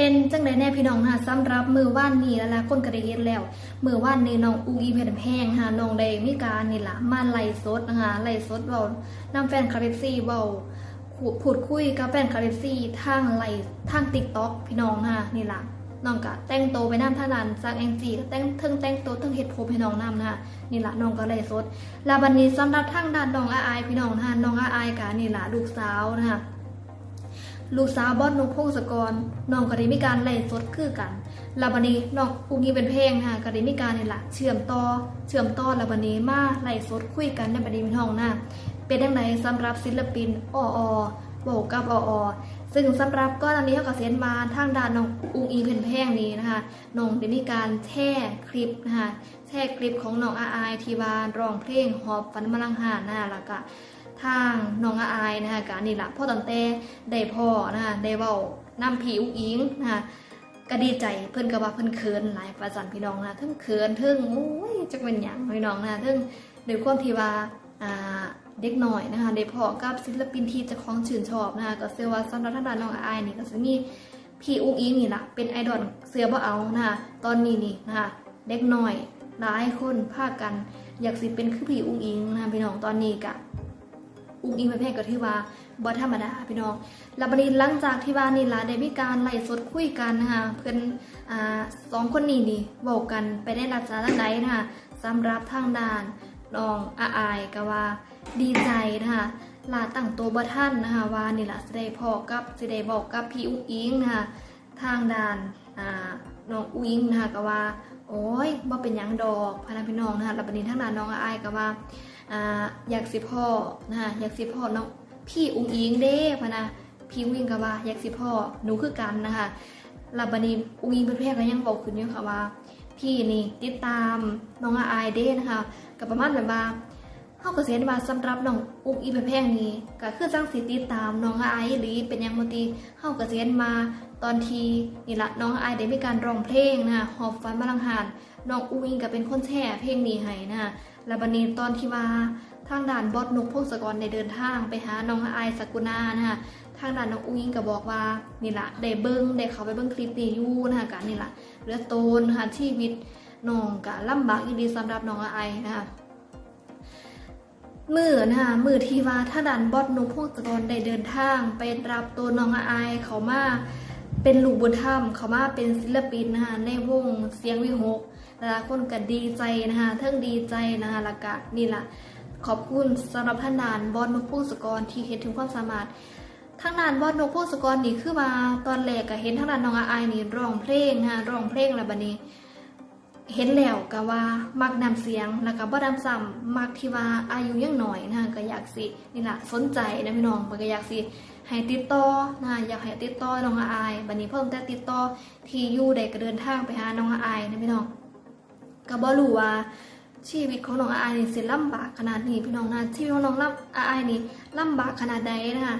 เป็นจังไดแน่พี่น้องค่ะสำหรับมือว่านนี้แล้วละคนก็ได้เห็นแล้ว มือว่านนี้น้องอูอีเพชรแพงค่ะน้องได้มีการนี่ล่ะมาไล่สดนะคะไล่สดเว้านำแฟนคาริซี่เว้าพูดคุยกับแฟนคาริซี่ทางไล่ทาง TikTok พี่น้องค่ะนี่ล่ะน้องก็แต่งโตไปน้ำท่านันจากแองจีก็แต่งเทิงแต่งโตเทิงเฮ็ดผมให้น้องนำนะคะนี่ละน้องก็ไล่สดล้วบัดนี้สำหรับทางด้านน้องอาอายพี่น้องนะคะน้องอาอายกะนี่ละลูกสาวนะคะ ลูกสาวบอสนกพงศกรน้องก็ได้มีการไล่สดคือกันลาบันีน้องอุ้งยิงเป็นเพลงค่ะก็ได้มีการนี่แหละเชื่อมต่อเชื่อมต่อลาบันีมาไล่สดคุยกันในบันนี้พี่น้องนะเป็นยังไงสำหรับศิลปินออบอกกับออซึ่งสำหรับก็ตอนนี้เขาก็เสียนมาทางด้านน้องอุ้งอิงเป็นเพลงนี้นะคะน้องได้มีการแช่คลิปนะคะแช่คลิปของน้องอาอทีวานร้องเพลงหอบฝันมลังหานนะคะแล้วก็ ทางน้องอาอายนะคะกานี่ละพ่อตันเต้ได้พ่อนะคะได้เว้านำผีอุ้งอิงนะคะก็ดีใจเพิ่นก็ว่าเพิ่นเขินหลายประจันพี่น้องนะทั้งเขินทั้งโอ้ยจักเป็นหยังพี่น้องนะทั้งด้วยความที่ว่าอ่าเด็กหน่อยนะคะได้พ่อกับศิลปินที่จะคล้องชื่นชอบนะคะก็เชื่อว่าสำหรับทางด้านน้องอาอายนี่ก็จะมีพี่อุ้งอิงนี่ละเป็นไอดอลเสือบ่เอานะคะตอนนี้นี่นะคะเด็กหน่อยหลายคนพากันอยากสิเป็นคือพี่อุ้งอิงนะคะพี่น้องตอนนี้กะ อุ้งอิงประเภทก็ที่ว่าบอธรรมดาพี่น้องแล้วบัดนี้หลังจากที่ว่านี่ละได้มีการไล่สดคุยกันนะคะเพื่อนอ่าสองคนนี้นี่บอกกันไปได้รับสารใดนะคะสำหรับทางด้านน้องอาอายก็ว่าดีใจนะคะลาตั้งตัวบ่ท่านนะคะว่านี่ละสิได้พอกับสิได้บอกกับพี่อุ้งอิงนะคะทางด้านอ่าน้องอุ้งอิงนะคะก็ว่า โอ้ยบ่เป็นยังดอกพะนักพี่น้องนะคะแล้วบัดนี้ทางด้านน้องอาอายก็ว่าอ่าอยากสิพ่อนะคะอยากสิพ่อน้องพี่อุ้งอิงเด้พะนะพี่อุ้งอิงก็ว่าอยากสิพ่อหนูคือกันนะคะลาบานีอุ้งอิงเป็นแพร่ก็ยังบอกขึ้นอยู่ค่ะว่าพี่นี่ติดตามน้องอาอายเด้นะคะกับประมาณแบบว่าเฮาก็สิเห็นว่าสำหรับน้องอุ้งอิงเป็นแพร่นี้ก็คือจังสิติดตามน้องอาอายหรือเป็นยังบ่ติเฮาก็สิเห็นมา ตอนทีนี่ละน้องอาอได้มีการร้องเพลงนะคะหอบฝันมาลังหานน้องอุ้งอิงก็เป็นคนแช่เพลงนี้ให้นะคะแล้วบันนี้ตอนที่ว่าทางด่านบอสนุกพงศกรได้เดินทางไปหาน้องไอายสกุณานะคะทางด่านน้องอุ้งอิงก็บอกว่านี่ละได้เบิ้งได้เขาไปเบิ้งคลิปนี้อยู่นะคะกันนี่ละเหลือโตนนะคะชีวิตน้องกะลำบากอีดีสำหรับน้องไอนะคะมือนะคะมือที่ว่าทางด่านบอสนุกพงศกรได้เดินทางไปรับตัวน้องไอเขามา เป็นลูกบุญธรรมเขามาเป็นศิลปินนะคะในวงเสียงวิหกหลายคนก็ดีใจนะคะเทิงดีใจนะคะแล้วก็นี่แหละขอบคุณสำหรับท่านนานบอลนกพงศกรที่เห็นถึงความสามารถทั้งนานบอลนกพงศกรนี่คือมาตอนแรกก็เห็นทางนานน้องอาอายนี่ร้องเพลงนะคะร้องเพลงแล้วบันี้ เห็นแล้วก็ว่ามักนำเสียงแล้วก็บ่นำซ้ำมักที่ว่าอายุยังหน่อยนะคะก็อยากสินี่ล่ะสนใจนะพี่น้องมันก็อยากสิให้ติดต่อนะอยากให้ติดต่อน้องอาอายบัดนี้เพิ่มแต่ติดต่อที่อยู่ได้ก็เดินทางไปหาน้องอาอายนะพี่น้องก็บ่รู้ว่าชีวิตของน้องอายนี่สิลำบากขนาดนี้พี่น้องนะชีวิตของน้องลำอายนี่ลำบากขนาดใดนะคะ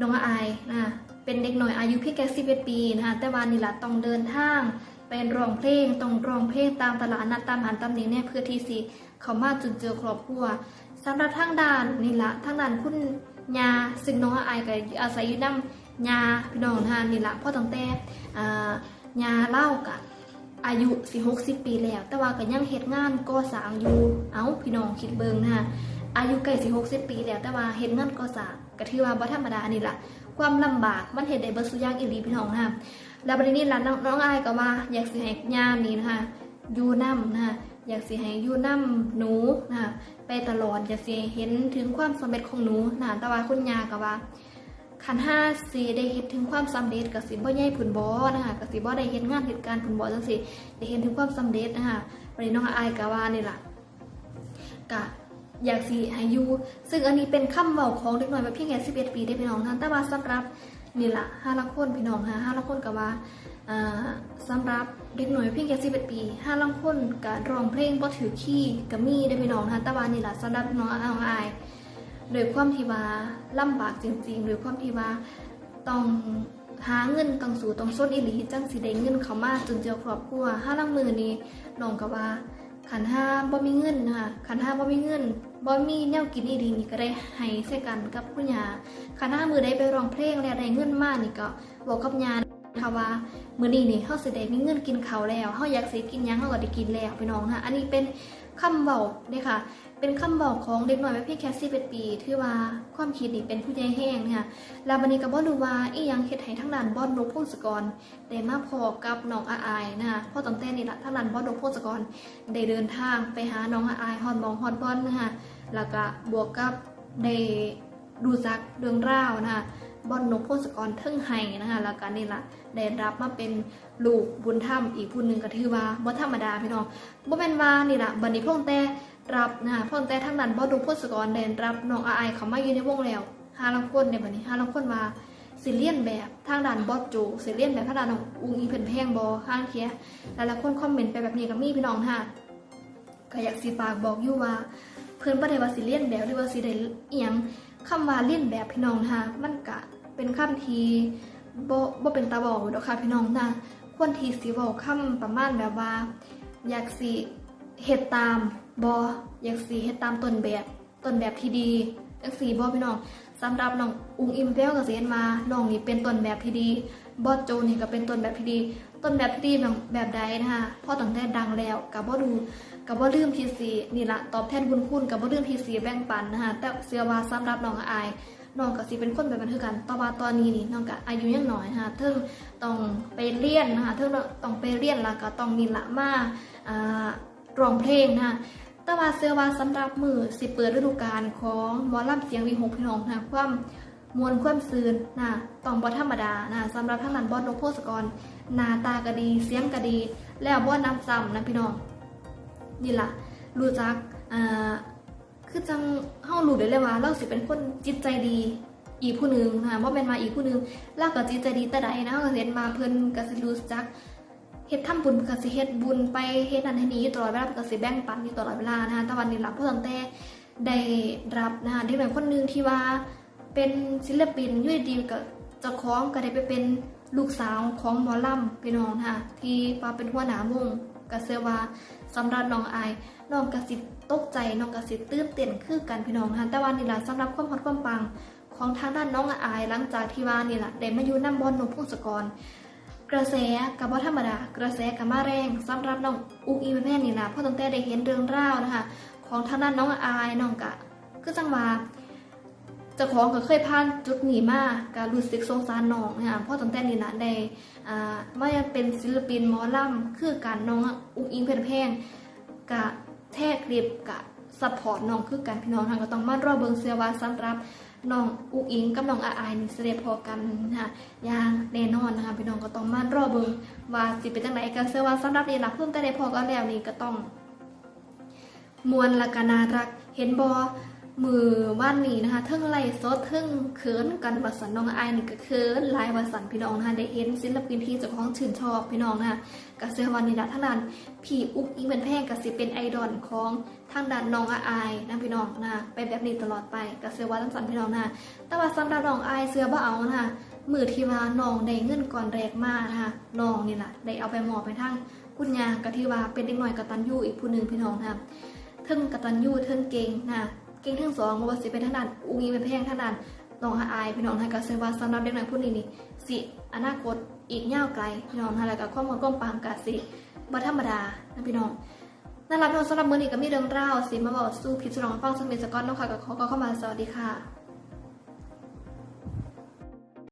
น้องอายนะคะเป็นเด็กหน่อยอายุเพียงแค่11ปีนะคะแต่ว่านี่ล่ะต้องเดินทาง เป็นรองเพลงต้องรองเพลงตามตลาดนัดตามหานตามนี้เนี่ยเพื่อที่สิเขามาจุนเจอครอบครัวสำหรับทางด้านนี่ละทางด้านคุณยาซึ่งน้องอายก็อาศัยอยู่น้ำยาพี่น้องนะคะนี่ละพ่อตั้งแต่อ่ายาเล่ากันอายุสิหกสิบปีแล้ว แต่ว่าก็ยังเฮ็ดงานก่อสร้างอยู่เอ้าพี่น้องคิดเบิงนะคะอายุใกล้สิหกสิบปีแล้วแต่ว่าเฮ็ดงานก่อสร้างก็ถือว่าบ่ธรรมดานี่ละความลำบากมันเฮ็ดได้เบิดซุย่างอีหลีพี่น้องนะ แล้วบัดนี้ล่ะน้องน้องอายก็ว่าอยากสิให้ยามนี้นะคะยู่นํนะคะอยากสิให้ยู่นํหนูนะคะไปตลอดอยากสิเห็นถึงความสำเร็จของหนูนะคะแต่ว่าคุณยาก็ว่าขันห้าสีได้เห็นถึงความสำเร็จกับสิบ่ใหญ่ผุนบอนะคะกับสิบ่ได้เห็นงานเหตุการณ์ผุนบอจังสิได้เห็นถึงความสำเร็จนะคะวันนี้น้องอายกะว่านี่แหละกะอยากสิให้ยูซึ่งอันนี้เป็นคำเบาของเด็กน้อยแบบเพียงแค่11 ปีได้พี่น้องนแต่ว่าสำหรับ นี่ละห้าละคนพี่น้องฮะห้าละคนกะว่าอ่าสำหรับเด็กหน้อยเพียงแค่11ปีห้าละคนกะร้องเพลงบ่ถือขี้กะมีได้พี่น้องนะต่ว่านี่ละสำหรับน้องน้องอายโดยความที่ว่าลำบากจริงๆโดยความที่ว่าต้องหาเงินต้องสู่ต้องส้นอีหลีจังสิได้เงินเขามาจนเจอครอบครัวห้าลังมือนี้น้องก็ว่า ขันห้าบ่มีเงินนะคะขันห้าบ่มีเงินบ่มีแนวกินอีหลีนี่ก็ได้ให้ใส่กันกับผู้ยาขันห้ามือได้ไปร้องเพลงแล้วได้เงินมากนี่ก็บอกกับยาค่ะว่ามื้อนี้นี่เฮาสิได้มีเงินกินข้าวแล้วเฮาอยากสิกินหยังเฮาก็ได้กินแล้วพี่น้องนะอันนี้เป็นคำเว้าเด้ค่ะ เป็นคำบอกของเด็กหน่อยวัยเพียงแค่11ปีที่ว่าความคิดนี่เป็นผู้ใหญ่แห้งนะคะลาบันีกับ่รู้ว่าอียังเฮ็ดให้ทั้งด้านบอสนกพงศกรได้มาพอกับน้องอาอายนะคะพอตั้งแต่นี่ละทั้งด้านบอสนกพงศกรได้เดินทางไปหาน้องอาอายฮอนบองฮอนบอนนะคะแล้วก็บวกกับได้ดูซักเรื่องราวนะคะ บอสนกพงศกรเทิงไห้นะคะแล้วก็นี่ละได้รับมาเป็นลูกบุญธรรมอีกผู้หนึ่งก็ถือว่าบ่ธรรมดาพี่น้องบ่แม่นว่านี่ละบัดนี้พงแต่รับนะคะพิ่นแต่ทั้งนั้นบ่ดูพศกรแดนรับน้องอาไอเขามาอยู่ในวงแล้วหาลังคนในบัดนี้หาลังคนว่าสิเลียนแบบทางด้านบอสโจสิเลียนแบบทางด้านน้องอุ้งอีเพิ่นแพงบ่ห้างเทียหลายๆคนคอมเมนต์ไปแบบนี้ก็มีพี่น้องค่ะก็อยากสิฝากบอกอยู่ว่า เพิ่อนบ่ได้ว่าสิเลียนแบบหรือว่าสิได้อีหยังคำว่าเลียนแบบพี่น้องค่ะมันก็ เป็นคำที่บ่บ่เป็นตาเว้าดอกค่ะพี่น้องนะควรที่สิเว้าคำประมาณแบบว่า อยากสิเฮ็ดตามบออยากสิเฮ็ดตามต้นแบบต้นแบบที่ดีจังสีบอพี่น้องสำหรับน้องอุ้งอิมเปียวกับเซียนมาน้องนี่เป็นต้นแบบที่ดีบอสโจนี่ก็เป็นต้นแบบที่ดี ต้นแบบที่ดีแบบใดนะคะพ่อตั้งแต่ดังแล้วกับบ่ดูกับบ่ลืมทีสีนี่ละตอบแทนบุญคุณกับบ่ลืมทีสีแบ่งปันนะคะแต่เชื่อว่าสำหรับน้องอาย น้องก็สิเป็นคนแบบนั้นคือกันต่ว่าตอนนี้นี่น้องก็อายุยังน้อยนะคะเทิงต้องไปเรียนนะคะเทิงต้องไปเรียนแล้วก็ต้องมีละมาร้องเพลงนะแต่ว่าเสื้อว่าสำหรับมือสิเปิดฤดูกาลของหมอลำเสียงวีหกพี่น้องนะความมวลความซืนนะต้องบอธรรมดานะสำหรับทั้งนั้นบอสนกโพสกรหน้าตาก็ดีเสียงก็ดี แล้วบอสน้ำซ้ำนะพี่น้องนี่ล่ะรู้จักอ่า คือจังเฮารู้ได้เลยว่าเราสิเป็นคนจิตใจดีอีกผู้หนึ่งนะว่าเป็นมาอีกผู้หนึ่งเราก็จิตใจดีแต่ใดนะก็เรียนมาเพิ่นก็สิรู้จักเฮ็ดทำบุญก็สิเฮ็ดบุญไปเฮ็ดนั่นเฮ็ดนี้อยู่ตลอดเวลาก็สิแบ่งปันอยู่ตลอดเวลานะคะแต่วันนี้หลับเพิ่มแต่ได้รับนะคะเด็กหน่อยคนหนึงที่ว่าเป็นศิลปินยู่ยดีกับเจ้าของก็ได้ไปเป็นลูกสาวของหมอลำพี่น้องค่ะที่ว่าเป็นหัวหน้าวง ก็เชื่อว่าสำหรับน้องอายน้องกระสิตกใจน้องกระสิตื่นเต้นคือกันพี่น้องค่ะแต่วันนี้ล่ะสำหรับความฮอตความปังของทางด้านน้องอายหลังจากที่ว่านี่ละได้มาอยู่น้ำบอลนมพงศกร กระแสกับว่าธรรมดากระแสกับมาแรงสำหรับน้องอุกอีแม่นี่ละเพราะตั้งแต่ได้เห็นเรื่องราวนะคะของทางด้านน้องอายน้องกะคือจังหว่า จ้าของก็เคยผ่านจุดนี้มาก็รู้สึกสงสารน้องนะคะพราะตั้งแต่นี้ล่ะได้อ่าว่าเป็นศิลปินหมอลำคือการน้องอุกอิงเพชรแพงกะแท้คลิปกะซัพพอร์ตน้องคือกันพี่น้องทางก็ต้องมารอเบิงเสียว่าสำหรับน้องอุกอิงกับน้องอาอายนี่เสได็จพอกันนะคะอย่างแน่นอนนะคะพี่น้องก็ต้องมารอเบิงว่าสิเป็นจังไดกันเชื่อว่าสำหรับนี่ล่ะเพิ่มแต่ได้พอกันแล้วนี่ก็ต้องมวลละกนารัก เห็นบอ มือว่านนี้นะคะเทิงไล่สดเทิงเขินกันวัสันน้องไอายนี่ก็เขินลายวัสันพี่น้องนะคะได้เห็นศิลปินที่เจ้าของชื่นชอบพี่น้องนะคะกเชื่อวันนี้ละทั้งนั้นพี่อุกอิงเป็นแพงก็สิเป็นไอดอลของทางด้านน้องอาอนะพี่น้องนะคะไปแบบนี้ตลอดไปก็เชื่อว่าทั้งสันพี่น้องนะคะแต่ว่าสำหรับน้องไอเชื่อบ่เอานะคะมือที่ว่าน้องได้เงินก่อนแรกมากนะคะน้องนี่แหละได้เอาไปหมอบไปทั้งคุณยาก็ที่ว่าเป็นเด็กหน่อยกตัญญูอีกผู้หนึ่งพี่น้องนะคะเทิงกตัญญูเทิงเก่งนะ ก่งทั้งสองบ่ว่าสิเป็นทางด้านอุ้งอิงเป็นเพงทางด้านน้องฮาอายพี่น้องฮางกเซว่าสำหรับเด็กน้อยผู้นี้นี่สิอนาคตอีกยาวไกลพี่น้องฮางแล้วก็ความหวังก้มปางกาสิบ่ธรรมดานะพี่น้องนั่นแหละพี่น้องสำหรับมื้อนี้ก็มีเรื่องราวสิมาบอกสู้พิจารณาฟังสมิธสกอตเนาะค่ะก็ขอเข้ามาสวัสดีค่ะ